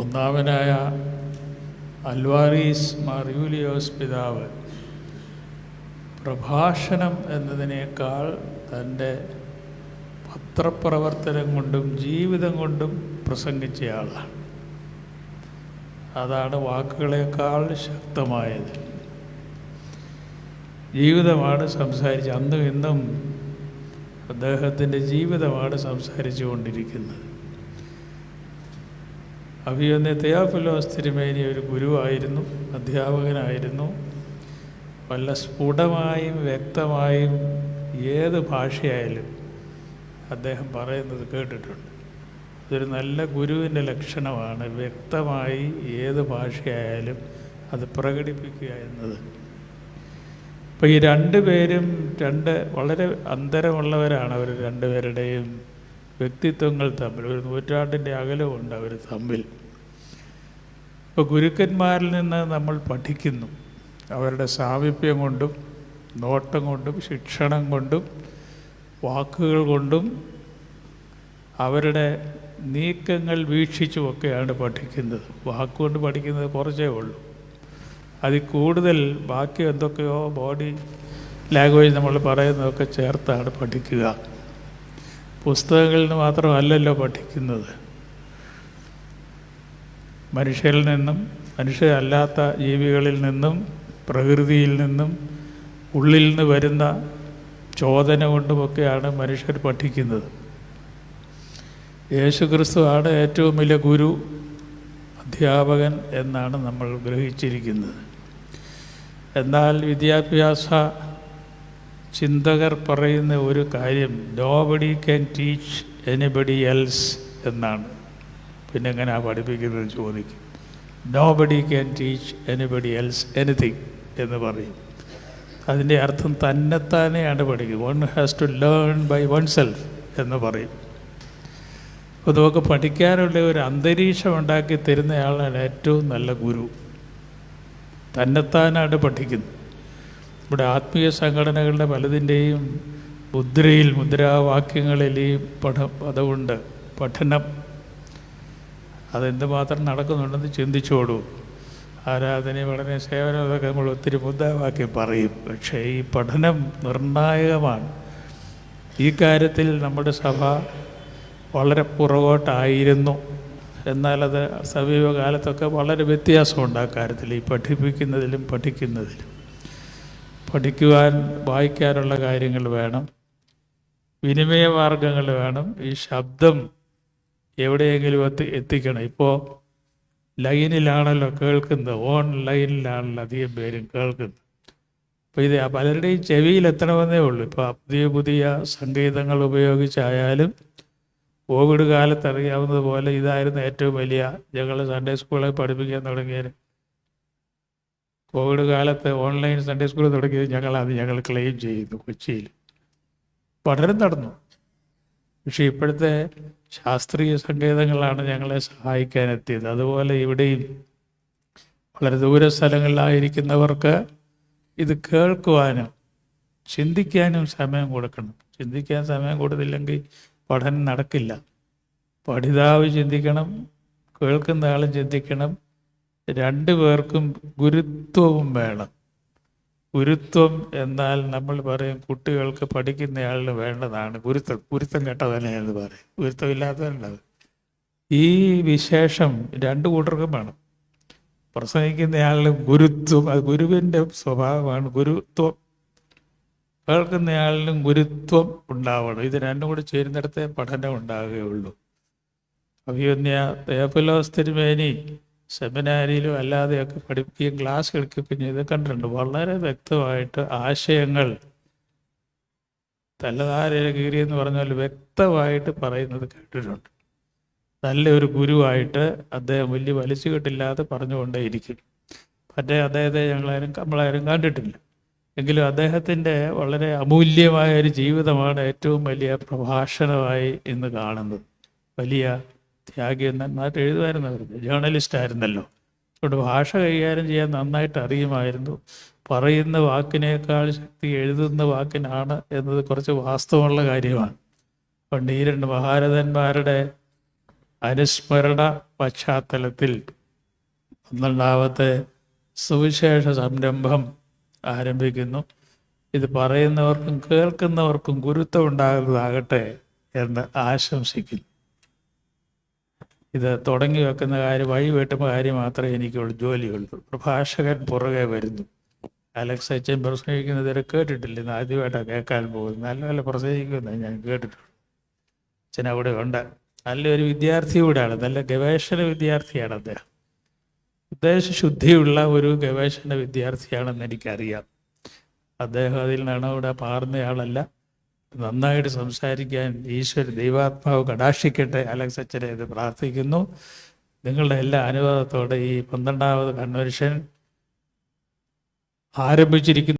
ഒന്നാമനായ അൽവാറീസ് മാറിയൂലിയോസ് പിതാവ് പ്രഭാഷണം എന്നതിനേക്കാൾ തന്റെ പത്രപ്രവർത്തനം കൊണ്ടും ജീവിതം കൊണ്ടും പ്രസംഗിച്ചയാളാണ്. അതാണ് വാക്കുകളേക്കാൾ ശക്തമായത്. ജീവിതമാണ് സംസാരിച്ച് അന്നും ഇന്നും അദ്ദേഹത്തിന്റെ ജീവിതമാണ് സംസാരിച്ചു കൊണ്ടിരിക്കുന്നത് അഭിയൊന്ന് തെയാഫിലോസ് തിരുമേനി ഒരു ഗുരുവായിരുന്നു അധ്യാപകനായിരുന്നു. വല്ല സ്ഫുടമായും വ്യക്തമായും ഏത് ഭാഷയായാലും അദ്ദേഹം പറയുന്നത് കേട്ടിട്ടുണ്ട്. ഇതൊരു നല്ല ഗുരുവിന്റെ ലക്ഷണമാണ്. വ്യക്തമായി ഏത് ഭാഷയായാലും അത് പ്രകടിപ്പിക്കുക എന്നത്. അപ്പോൾ ഈ രണ്ട് പേരും രണ്ട് വളരെ അന്തരമുള്ളവരാണ് അവർ രണ്ടുപേരുടെയും വ്യക്തിത്വങ്ങൾ തമ്മിൽ. ഒരു നൂറ്റാണ്ടിന്റെ അകലമുണ്ട് അവർ തമ്മിൽ. ഇപ്പോൾ ഗുരുക്കന്മാരിൽ നിന്ന് നമ്മൾ പഠിക്കുന്നു. അവരുടെ സാമീപ്യം കൊണ്ടും നോട്ടം കൊണ്ടും ശിക്ഷണം കൊണ്ടും വാക്കുകൾ കൊണ്ടും അവരുടെ നീക്കങ്ങൾ വീക്ഷിച്ചുമൊക്കെയാണ് പഠിക്കുന്നത്. വാക്കുകൊണ്ട് പഠിക്കുന്നത് കുറച്ചേ ഉള്ളൂ. അതിൽ കൂടുതൽ ബാക്കി എന്തൊക്കെയോ ബോഡി ലാംഗ്വേജ് നമ്മൾ പറയുന്നതൊക്കെ ചേർത്താണ് പഠിക്കുക. പുസ്തകങ്ങളിൽ നിന്ന് മാത്രമല്ലല്ലോ പഠിക്കുന്നത്. മനുഷ്യരിൽ നിന്നും മനുഷ്യരല്ലാത്ത ജീവികളിൽ നിന്നും പ്രകൃതിയിൽ നിന്നും ഉള്ളിൽ നിന്ന് വരുന്ന ചോദന കൊണ്ടുമൊക്കെയാണ് മനുഷ്യർ പഠിക്കുന്നത്. യേശുക്രിസ്തു ആണ് ഏറ്റവും വലിയ ഗുരു അധ്യാപകൻ എന്നാണ് നമ്മൾ ഗ്രഹിച്ചിരിക്കുന്നത്. എന്നാൽ വിദ്യാഭ്യാസ ചിന്തകർ പറയുന്ന ഒരു കാര്യം nobody can teach anybody else എന്നാണ്. പിന്നെ എങ്ങനെയാണ് പഠിപ്പിക്കുന്നത് ചോദിക്കും. Nobody can teach anybody else anything എന്ന് പറയും. അതിന്റെ അർത്ഥം തന്നെത്താനെയാണ് പഠിക്കുന്നത്. One has to learn by oneself എന്ന് പറയും. അപ്പോൾ നമുക്ക് പഠിക്കാനുള്ള ഒരു അന്തരീക്ഷം ഉണ്ടാക്കി തരുന്നയാളാണ് ഏറ്റവും നല്ല ഗുരു. തന്നെത്താനാണ് പഠിക്കുന്നത്. നമ്മുടെ ആത്മീയ സംഘടനകളുടെ പലതിന്റെയും മുദ്രയിൽ മുദ്രാവാക്യങ്ങളിൽ ഈ പഠ അതുകൊണ്ട് പഠനം അതെന്തുമാത്രം നടക്കുന്നുണ്ടെന്ന് ചിന്തിച്ചോടൂ ആരാധന വളരെ സേവനം അതൊക്കെ നമ്മൾ ഒത്തിരി മുദ്രാവാക്യം പറയും. പക്ഷേ ഈ പഠനം നിർണായകമാണ്. ഈ കാര്യത്തിൽ നമ്മുടെ സഭ വളരെ പുറകോട്ടായിരുന്നു. എന്നാലത് സമീപകാലത്തൊക്കെ വളരെ വ്യത്യാസമുണ്ട് ആ കാര്യത്തിൽ. ഈ പഠിപ്പിക്കുന്നതിലും പഠിക്കുന്നതിലും. പഠിക്കുവാൻ വായിക്കാനുള്ള കാര്യങ്ങൾ വേണം. വിനിമയ മാർഗങ്ങൾ വേണം. ഈ ശബ്ദം എവിടെയെങ്കിലും എത്തി എത്തിക്കണം. ഇപ്പോൾ ലൈനിലാണല്ലോ കേൾക്കുന്നത്. ഓൺലൈനിലാണല്ലോ അധികം പേരും കേൾക്കുന്നത്. അപ്പോൾ ഇത് പലരുടെയും ചെവിയിൽ എത്തണമെന്നേ ഉള്ളൂ. ഇപ്പോൾ പുതിയ പുതിയ സംഗീതങ്ങൾ ഉപയോഗിച്ചായാലും കോവിഡ് കാലത്ത് അറിയാവുന്നതുപോലെ ഇതായിരുന്നു ഏറ്റവും വലിയ ഞങ്ങൾ സൺഡേ സ്കൂളിൽ പഠിപ്പിക്കാൻ തുടങ്ങിയത്. കോവിഡ് കാലത്ത് ഓൺലൈൻ സൺഡേ സ്കൂൾ തുടങ്ങിയത് ഞങ്ങളത് ഞങ്ങൾ ക്ലെയിം ചെയ്യുന്നു കൊച്ചിയിൽ. പഠനം നടന്നു. പക്ഷേ ഇപ്പോഴത്തെ ശാസ്ത്രീയ സങ്കേതങ്ങളാണ് ഞങ്ങളെ സഹായിക്കാൻ എത്തിയത് അതുപോലെ ഇവിടെയും വളരെ ദൂര സ്ഥലങ്ങളിലായിരിക്കുന്നവർക്ക് ഇത് കേൾക്കുവാനും ചിന്തിക്കാനും സമയം കൊടുക്കണം. ചിന്തിക്കാൻ സമയം കൊടുത്തില്ലെങ്കിൽ പഠനം നടക്കില്ല. പഠിതാവ് ചിന്തിക്കണം കേൾക്കുന്ന ആളും ചിന്തിക്കണം. രണ്ടു പേർക്കും ഗുരുത്വവും വേണം. ഗുരുത്വം എന്നാൽ നമ്മൾ പറയും കുട്ടികൾക്ക് പഠിക്കുന്നയാളിന് വേണ്ടതാണ്. ഗുരുത്വം ഗുരുത്വം കെട്ടതന്നെ എന്ന് പറയും ഗുരുത്വം ഈ വിശേഷം രണ്ട് കൂട്ടർക്കും വേണം. പ്രസംഗിക്കുന്നയാളിന് ഗുരുത്വം അത് ഗുരുവിന്റെ സ്വഭാവമാണ് ഗുരുത്വം. കേൾക്കുന്നയാളിനും ഗുരുത്വം ഉണ്ടാവണം. ഇത് രണ്ടും കൂടി ചേരുന്നിടത്തെ പഠനം ഉണ്ടാകുകയുള്ളൂ അഭിയന്യ തേപ്പലോസ് തിരുമേനി സെമിനാരിയിലും അല്ലാതെയൊക്കെ പഠിപ്പിക്കുകയും ക്ലാസ് എടുക്കുകയും ചെയ്ത് കണ്ടിട്ടുണ്ട്. വളരെ വ്യക്തമായിട്ട് ആശയങ്ങൾ തലധാര എന്ന് പറഞ്ഞാൽ വ്യക്തമായിട്ട് പറയുന്നത് കേട്ടിട്ടുണ്ട്. നല്ലൊരു ഗുരുവായിട്ട് അദ്ദേഹം വലിയ വലിച്ചു കെട്ടില്ലാതെ പറഞ്ഞുകൊണ്ടേയിരിക്കും. മറ്റേ അദ്ദേഹത്തെ ഞങ്ങളാരും നമ്മളാരും കണ്ടിട്ടില്ല. എങ്കിലും അദ്ദേഹത്തിന്റെ വളരെ അമൂല്യമായ ഒരു ജീവിതമാണ് ഏറ്റവും വലിയ പ്രഭാഷണമായി ഇന്ന് കാണുന്നത്. വലിയ ത്യാഗി നന്നായിട്ട് എഴുതുമായിരുന്നു അവർക്ക് ജേർണലിസ്റ്റ് ആയിരുന്നല്ലോ. അതുകൊണ്ട് ഭാഷ കൈകാര്യം ചെയ്യാൻ നന്നായിട്ട് അറിയുമായിരുന്നു. പറയുന്ന വാക്കിനേക്കാൾ ശക്തി എഴുതുന്ന വാക്കിനാണ് എന്നത് കുറച്ച് വാസ്തവമുള്ള കാര്യമാണ്. പണ്ട് ഈ രണ്ട് മഹാരഥന്മാരുടെ അനുസ്മരണ പശ്ചാത്തലത്തിൽ പന്ത്രണ്ടാമത്തെ സുവിശേഷ സംരംഭം ആരംഭിക്കുന്നു. ഇത് പറയുന്നവർക്കും കേൾക്കുന്നവർക്കും ഗുരുത്വം ഉണ്ടാകുന്നതാകട്ടെ എന്ന് ആശംസിക്കുന്നു. ഇത് തുടങ്ങി വെക്കുന്ന കാര്യം വഴി വെട്ടുന്ന കാര്യം മാത്രമേ എനിക്കുള്ളൂ ജോലിയുള്ളൂ. പ്രഭാഷകൻ പുറകെ വരുന്നു. അലക്സ് അച്ഛൻ പ്രസംഗിക്കുന്നത് ഇതുവരെ കേട്ടിട്ടില്ല. ഇന്ന് ആദ്യമായിട്ടാണ് കേൾക്കാൻ പോകുന്നത്. നല്ല നല്ല പ്രസംഗിക്കുന്നത് ഞാൻ കേട്ടിട്ടുണ്ട് അച്ഛൻ അവിടെ ഉണ്ട്. നല്ലൊരു വിദ്യാർത്ഥി കൂടെയാണ്. നല്ല ഗവേഷണ വിദ്യാർത്ഥിയാണ് അദ്ദേഹം. ഉദ്ദേശശുദ്ധിയുള്ള ഒരു ഗവേഷണ വിദ്യാർത്ഥിയാണെന്ന് എനിക്കറിയാം. അദ്ദേഹം അതിൽ നിന്നാണ് അവിടെ പാർന്നയാളല്ല. നന്നായിട്ട് സംസാരിക്കാൻ ഈശ്വര ദൈവാത്മാവ് കടാക്ഷിക്കട്ടെ. അലക്സ് അച്ഛനെ ഇത് പ്രാർത്ഥിക്കുന്നു. നിങ്ങളുടെ എല്ലാ അനുവാദത്തോടെ ഈ പന്ത്രണ്ടാമത് കൺവെൻഷൻ ആരംഭിച്ചിരിക്കുന്നു.